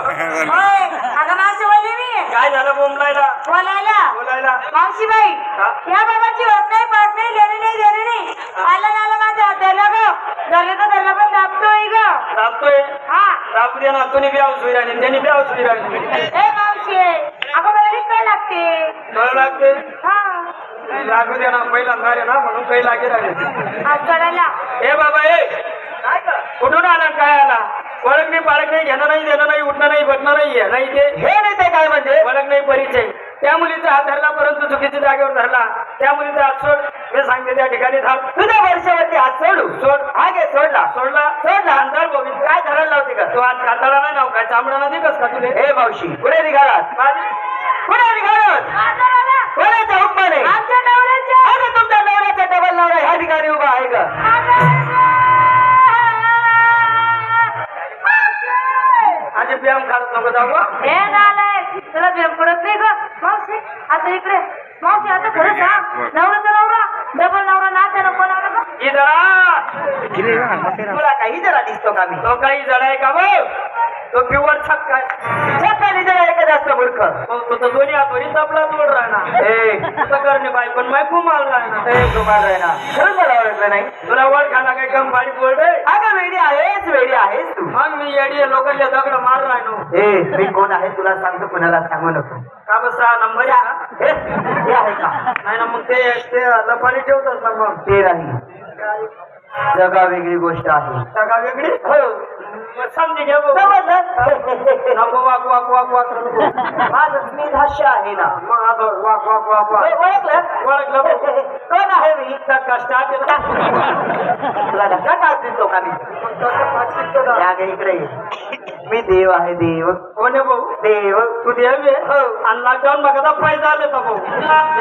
अगं मावशी बोलली मी. काय झालं बोंबलायला? बोलायला. बोलायला. मावशी बाई हा? या बाबाची होत नाही पाठ नाही घेणे नाही देणे नाही. आलं ना आलं माझ्या हात धरला ग. धरलं तर धरलं पण दाबतोय ग. दाबतोय? हा. दाबू दे ना तुम्ही बी औषधी राहिली त्यांनी बी औषधी राहिली ए मावशी अगं मला रिक्त लागते. कळ लागते? हा. लागू दे ना. पहिल्यांदा रे ना म्हणून काही लागे राहिले. हात चढायला. ए बाबा ए. कुठून आला काय आला? ओळख नाही पाळख नाही घेणं नाही देणं नाही उठणं नाही बसणं नाही आहे नाही ते. हे नाही ते काय म्हणजे? ओळख नाही परिचय. त्या मुलीचा हात धरला परंतु चुकीच्या जागेवर धरला. त्या मुलीचा हात सोड. मी सांगते त्या ठिकाणी थांब. तुझ्या वर्षावरती हात सोडू? सोड. हा घे सोडला. सोडला. सोडला. अंतर भाऊ काय धरायला लावते का? तू आज कातळा नाही नाव काय? चामडा नाही कस का तुले? हे मावशी पुढे निघालात पुढे निघालात नको जाऊ हं? झालंय तुला भेम पडत नाही ग मावशी. आता इकडे. मावशी आता खरं सांग. नवऱ्याचा नवरा डबल नवरा नात्या नको नवरा ग? तुला काही जरा दिसतो का मी? तो काही जरा आहे का भाऊ तो प्युअर छक्का का दोन्ही हातोरी तबला जोड राहणार. ए तुझं करणे बाई पण माय राहणार. ए कुमाल राहणार. खरंच मला ओळखलं नाही. तुला ओळखायला काही कम बारीक बोलते अगं वेडी आहेस वेडी आहेस तू. मग मी येडी लोकांच्या दगड मार राहतो ए मी कोण आहे तुला सांगतो कुणाला सांगू नको. का बस हा नंबर आहे का? हे हे आहे का? नाही ना मग ते लपाडी ठेवतात ना मग. ते नाही. जगा वेगळी गोष्ट आहे. जगा वेगळी? हो. मग समजी घ्या भाऊ. नको वाक वाक वाक वाक. नको. माझं स्मित हास्य आहे ना. मग असं वाक वाक वाक वाक. ओळखलं? ओळखलं भाऊ. कोण आहे मी? धक्का स्टार्ट तुला धक्का टाक दिसतो का मी या गे इकडे ये. मी देव आहे देव. कोण आहे भाऊ. देव. तू देव आहे हो. आणि लॉकडाऊन बघा आले तर भाऊ.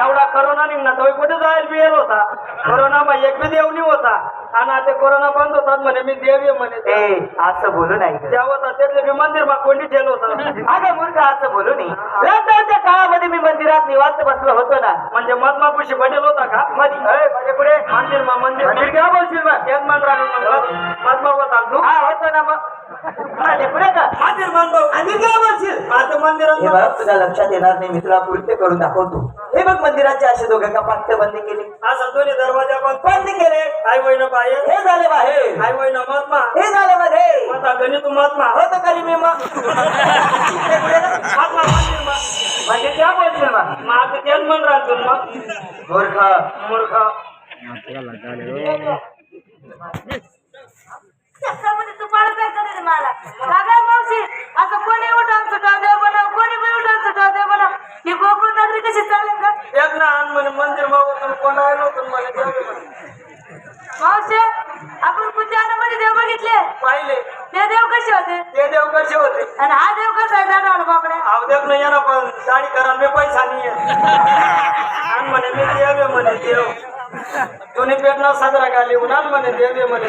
एवढा करोना निघणार तो कुठे जायला बी येत होता? कोरोना मग एक बी देव नाही होता. आणि आता कोरोना बंद होतात म्हणे मी देव म्हणे. ए असं बोलू नाही जेव्हा होता त्यातले मी मंदिर मग कोणी ठेवलं होतं. अगं मूर्ख असं बोलू नाही. लॉकडाऊनच्या काळामध्ये मी मंदिरात निवांत बसलो होतो ना. म्हणजे मधमापुशी बनेल होता का? मधी. ए, माझ्या पुढे. मंदिर मा मंदिर मंदिर केव्हा बोलशील मान राहणार मधमा होता तू. हा होतो ना मग. पुढे का मंदिर मान भाऊ आणि मंदिरात हे बघ लक्षात येणार नाही मी तुला कृत्य करून दाखवतो. हे बघ मंदिराचे असे दोघं कपाट बंद केले? दोन्ही दरवाजा पण बंद केले. आई वहिनं बाहेर. हे झाले बाहेर. आई वहिनं महात्मा. हे झाले मध्ये माता गणी तू महात्मा होतं करी मी मग. महात्मा मंदिर मा म्हणजे क्या बोलशील मग आता तेच म्हण राहतो मग मूर्ख. मूर्ख काय करायचं मला? मावशी असं कोणी उठान सुटाव देव बनव कोणी पण उठान सुटाव देव बनव. ही गोकुळ नगरी कशी चालेल का? एक ना आण म्हणे मंदिर कोण आहे नव्हतं देव. मावशी आपण कुंजानामध्ये देव बघितले? पाहिले. ते देव कसे होते? ते देव कसे होते? आणि हा देव कसा आहे दादा बाबड्या? अवदेव नाही ना पण दाढी करा मी पैसा नाही आणि म्हणे मी देव आहे म्हणे देव. दोन्ही पेटना साजरा घाली उन्हान म्हणे देव आहे म्हणे.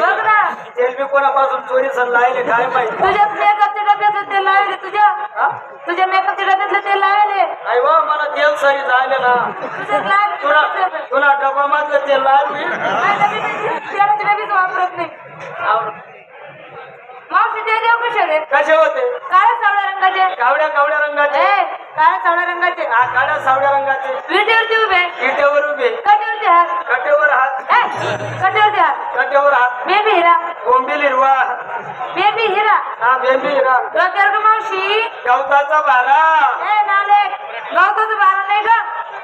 बघ ना तेल बी कोणापासून चोरी सण लायले काय माहिती? तुझ्या मेकअपच्या डब्यातलं तेल लावले तुझ्या? हा? तुझ्या मेकअपच्या डब्यातलं तेल लावले आई वा मला तेल सरी जायले ना. तुझं लाल तुला तुला डबा मागलं तेल लाल मी? तेलाची डबीच वापरत नाही. मावशी ते देव कसे होते कसे होते? काळ्या सावळ्या रंगाचे. कावड्या कावड्या रंगाचे? ए काळ्या सावळ्या रंगाचे. हा काळ्या सावड्या रंगाचे. विटेवरती उभे इटेवर उभे. कटेवरती हात. कटेवर हात. ए कटेवरती हात. कटेवर हात. बेबी हिरा. बोंबील हिरवा बेबी हिरा. हा बेंबी हिरा. डोक्यावर मावशी? गवताचा भारा ए नाले. गवताचं बारा नाही ग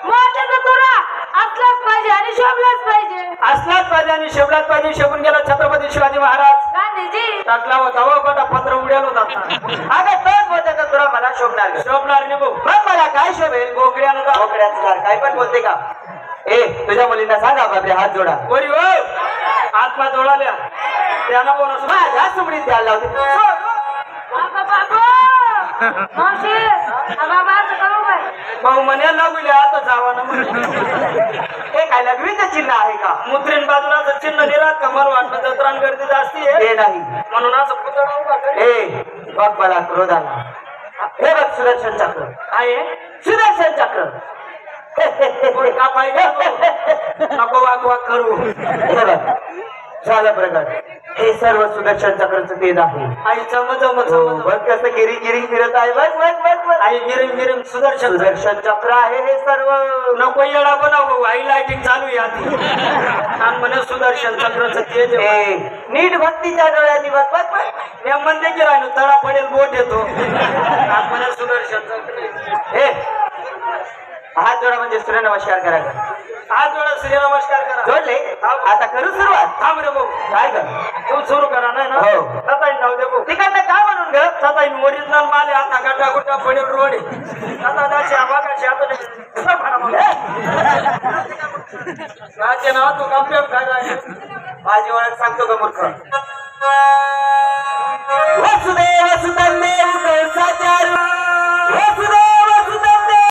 मोठ्याचा तुरा. असलाच पाहिजे आणि शोभलाच पाहिजे. असलाच पाहिजे आणि शेवलाच पाहिजे. शेवून गेला छत्रपती शिवाजी महाराज. गांधीजी. टाकला होता हो बटा पत्र उडेल होता. अगं तोच बोलते तर मला शोभणार. शोभणार नाही भाऊ मला काय शोभेल? बोकड्यानं का बोकड्याचं झाड काय पण बोलते का? ए तुझ्या मुलींना सांगा बापरे हात जोडा. बोरी हो. आत्मा जोडाल्या. त्यानं बोनस माझ्या सुमडीत द्यायला लावते भाऊ म्हणे लागले आता जावा ना. हे काय चिन्ह आहे का? मुद्रीन बाजूला चिन्ह निरात का मला वाटतं जत्रान गर्दी जास्ती आहे. हे नाही. म्हणून असं पुतळा. ए बघ मला क्रोध आला हे बघ सुदर्शन चक्र. आहे सुदर्शन चक्र. का पाहिजे नको वाक वाक करू. हे झालं प्रगट. हे सर्व सुदर्शन चक्रच तेज आहे. आई चम चम हो, चम बघ कसं गिरी गिरी फिरत आहे. बघ बघ बघ बघ आई गिरिम गिरिम सुदर्शन. सुदर्शन चक्र आहे हे सर्व. नको येडा बनव. आई लाइटिंग चालू आहे आधी. म्हणे सुदर्शन चक्रचं तेज आहे. नीट भक्तीच्या डोळ्यांनी बघ बघ बघ मी म्हणते की राहिलो तळा पडेल बोट येतो. म्हणे सुदर्शन चक्र. ए हात जोडा म्हणजे सूर्यनमस्कार करा. आज जोडा सूर्यनमस्कार करा. जोडले? आता करू सुरुवात? थांब रे भाऊ काय कर? तू सुरू करा नाही ना? हो. तताई नाव दे भाऊ तिकडनं का म्हणून ग? तताई ओरिजिनल माल आहे आता गड्डा गुड्डा पडेल रोड. आहे दाशी आता मग? राजे नाव तू काय माझी ओळख सांगतो का मूर्ख? वासुदेव